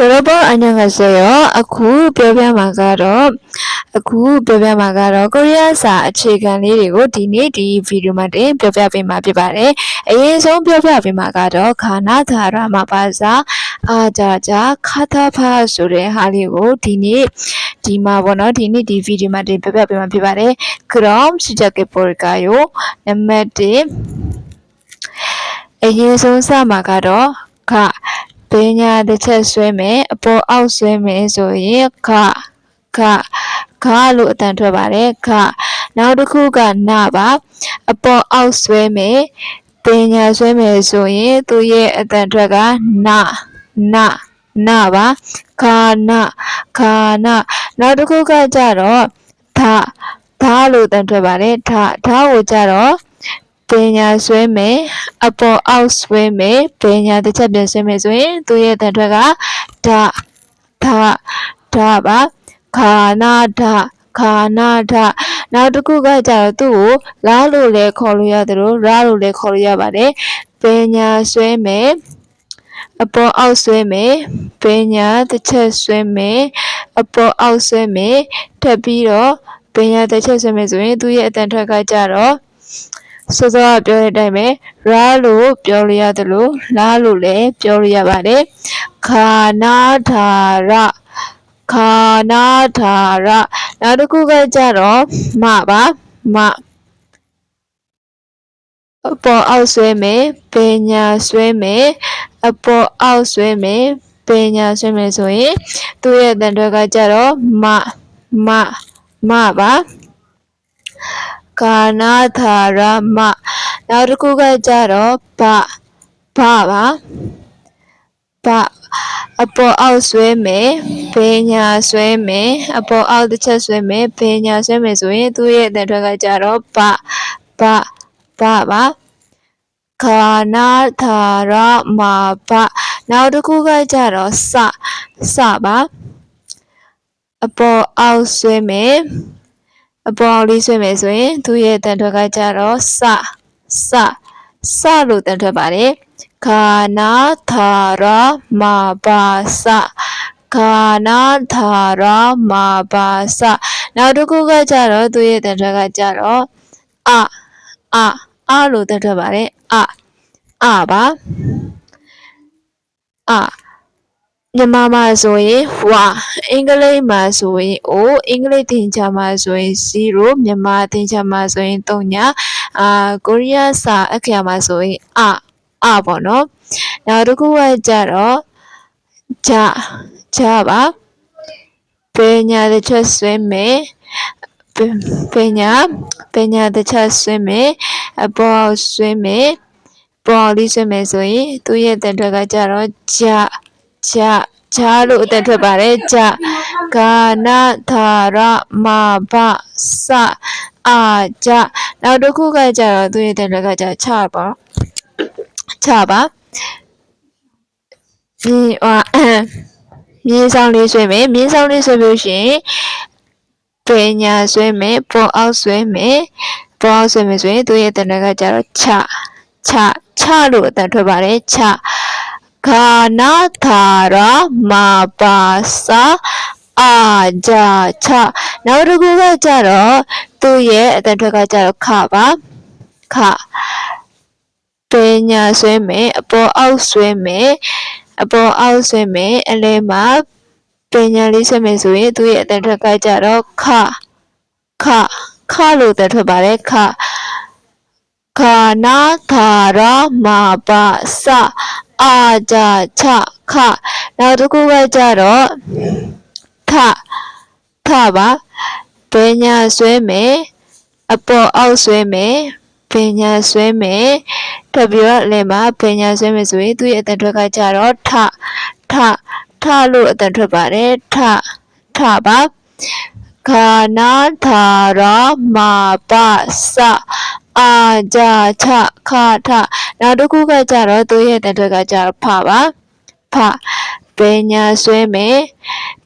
여러분 안녕하세요. အခုပြောပြမှာကတော့အခုပြောပြမှာကတော့ကိုရီးယားစာအခြေခံလေးတွေကိုဒီနေ့ဒီဗီဒီယိုမှာတင်ပြောပြပေးမှာဖြစ်ပါတယ်။အရင်ဆုံးပြောပြပေးမှာကတော့ခါနာသာရမပါစာအာကြကြခါတာဖာဆိုတဲ့ဟာလေးကိုဒီနေ့ဒီမှာပေါ့နော်ဒီနေ့ဒီဗီဒီယိုမှာတင်ပြောပြပေးမှာဖြစ်ပါတယ်။ 그럼 시작해 볼까요? နံပါတ်1အရင်ဆုံးစမှာကတော့ခ ပညာတစ်ချက်ဆွဲမယ်အပေါ်အောက်ဆွဲမယ်ဆိုရင်ခခခလို့အတန်ထွက်ပါတယ်ခနောက်တစ်ခုကနပါအပေါ်အောက်ဆွဲမယ်ပညာဆွဲမယ်ဆိုရင်သူရဲ့အတန်ထွက်ကနနနပါခါနခါနနောက်တစ်ခုကကြတော့ဓဓလို့တန်ထွက်ပါတယ်ဓဓကိုကြတော့ ပညာဆွဲမယ်အပေါ်အောက်ဆွဲမယ်ပညာတစ်ချက်ပြန်ဆွဲမယ်ဆိုရင်သူရဲ့တန်ထွက်ကဓဓဓပါခါနာဓခါနာဓနောက်တစ်ခုကကြတော့သူ့ကိုလားလို့လည်းခေါ်လို့ရတယ်လို့ရလို့လည်းခေါ်လို့ရပါတယ်ပညာဆွဲမယ်အပေါ်အောက်ဆွဲမယ်ပညာတစ်ချက်ဆွဲမယ်အပေါ်အောက်ဆွဲမယ်ထပ်ပြီးတော့ပညာတစ်ချက်ဆွဲမယ်ဆိုရင်သူ့ရဲ့အတန်ထွက်ကကြတော့ စောစောကပြောတဲ့အတိုင်းပဲရာလို့ပြောလို့ရတယ်လို့လားလို့လည်းပြောလို့ရပါတယ်ခါနာဓာရခါနာဓာရနောက်တစ်ခုကကြတော့မပါမအပေါ်အောက်ဆွဲမယ်ပညာဆွဲမယ်အပေါ်အောက်ဆွဲမယ်ပညာဆွဲမယ်ဆိုရင်သူ့ရဲ့တန်ထွက်ကကြတော့မမမပါ ကာနာသာရမနောက်တစ်ခုကကြတော့ဘဘပါဘအပေါ်အောက်ဆွဲမယ်ဘေညာဆွဲမယ်အပေါ်အောက်တစ်ချက်ဆွဲမယ်ဘေညာဆွဲမယ်ဆိုရင်သူ့ရဲ့အတန်ထွက်ကကြတော့ဘဘဘပါခာနာသာရမဘနောက်တစ်ခုကကြတော့စစပါအပေါ်အောက်ဆွဲမယ် အပေါ်အောက်လေးဆွဲမယ်ဆိုရင်သူ့ရဲ့တန်ထွက်ကကြတော့စစစလို့တန်ထွက်ပါတယ်ခာနာသာရမဘာစခာနာသာရမဘာစနောက်တစ်ခုကကြတော့သူ့ရဲ့တန်ထွက်ကကြတော့အအအလို့တန်ထွက်ပါတယ်အအပါအ မြန်မာမှာဆိုရင်ဝအင်္ဂလိပ်မှာဆိုရင် o အင်္ဂလိပ်သင်္ချာမှာဆိုရင်0မြန်မာသင်္ချာမှာဆိုရင်3ညာအာကိုရီးယားစာအခရာမှာဆိုရင်အအပေါ့နော်နောက်တစ်ခုကကြတော့ဂျဂျပါပညာတစ်ချက်ဆွဲမယ်ပညာပညာတစ်ချက်ဆွဲမယ်အပေါ်ဆွဲမယ်ပေါ်လေးဆွဲမယ်ဆိုရင်သူ့ရဲ့တန်ထွက်ကကြတော့ဂျ ဂျဂျာလို့အသက်ထွက်ပါတယ်ဂျကာနာသာရမဘစအာဂျနောက်တစ်ခုကကြတော့သူ့ရဲ့တန်ထွက်ကကြချပါချပါဒီဟာမြင်းဆောင်လေးဆွဲမယ်မြင်းဆောင်လေးဆွဲလို့ရှိရင်ပညာဆွဲမယ်ပေါ်အောက်ဆွဲမယ်ပေါ်အောက်ဆွဲမယ်ဆိုရင်သူ့ရဲ့တန်ထွက်ကကြတော့ချချချလို့အတန်ထွက်ပါတယ်ချ ခာနာသာရမပါစာအာဂျာချနောက်တစ်ခုကကြတော့သူ့ရဲ့အတန်ထွက်ကကြတော့ခပါခပညာဆွဲမယ်အပေါ်အောက်ဆွဲမယ်အပေါ်အောက်ဆွဲမယ်အလဲမှာပညာလေးဆွဲမယ်ဆိုရင်သူ့ရဲ့အတန်ထွက်ကကြတော့ခခခလို့တန်ထွက်ပါတယ်ခခာနာသာရမပါစ အာကြချခနောက်တစ်ခုကကြတော့ထထပါပညာဆွဲမယ်အပေါ်အောက်ဆွဲမယ်ပညာဆွဲမယ်ထပ်ပြီးတော့လည်းမှာပညာဆွဲမယ်ဆိုရင်သူ့ရဲ့အတန်ထွက်ကကြတော့ထထထလို့အတန်ထွက်ပါတယ်ထထပါခာနာသာရမပစ အာကြချခထနောက်တစ်ခုကကြတော့သူရဲ့တန်ထွက်ကကြတော့ဖပါဖပညာဆွဲမယ်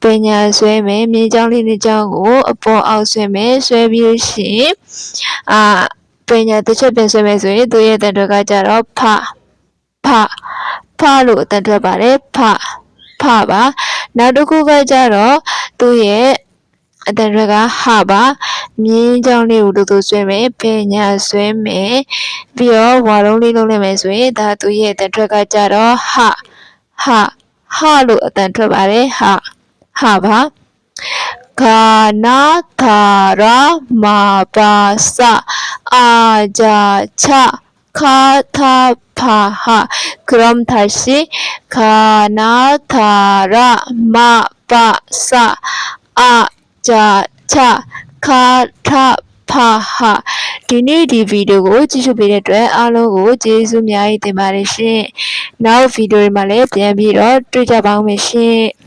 ပညာဆွဲမယ်မြေချောင်းလေးနှစ်ချောင်းကိုအပေါ်အောက်ဆွဲမယ်ဆွဲပြီးလို့ရှိရင်အာပညာတစ်ချက်ပြန်ဆွဲမယ်ဆိုရင်သူရဲ့တန်ထွက်ကကြတော့ဖဖဖလို့အတန်ထွက်ပါတယ်ဖဖဖပါနောက်တစ်ခုကကြတော့သူ့ရဲ့အတန်ရွက်ကဟပါ မြင်းကြောင်းလေးကိုတူတူဆွဲမယ်ဖဲညာဆွဲမယ်ပြီးတော့ဝါလုံးလေးလုံးလိုက်မယ်ဆိုရင်ဒါသူရဲ့အတန်ထွက်ကကြတော့ဟဟဟလို့အတန်ထွက်ပါတယ်ဟဟပါခာနာခာရာမာပါစအာဂျာချခာသာဖာဟကရမ်သာရှိခာနာသာရမပစအာဂျာချ ခါထဖာဟာဒီနေ့ဒီဗီဒီယိုကိုကြည့်ရှုပေးတဲ့အတွက်အားလုံးကိုကျေးဇူးများကြီးတင်ပါတယ်ရှင်။နောက်ဗီဒီယိုတွေမှာလည်းပြန်ပြီးတော့တွေ့ကြပါဦးမယ်ရှင်။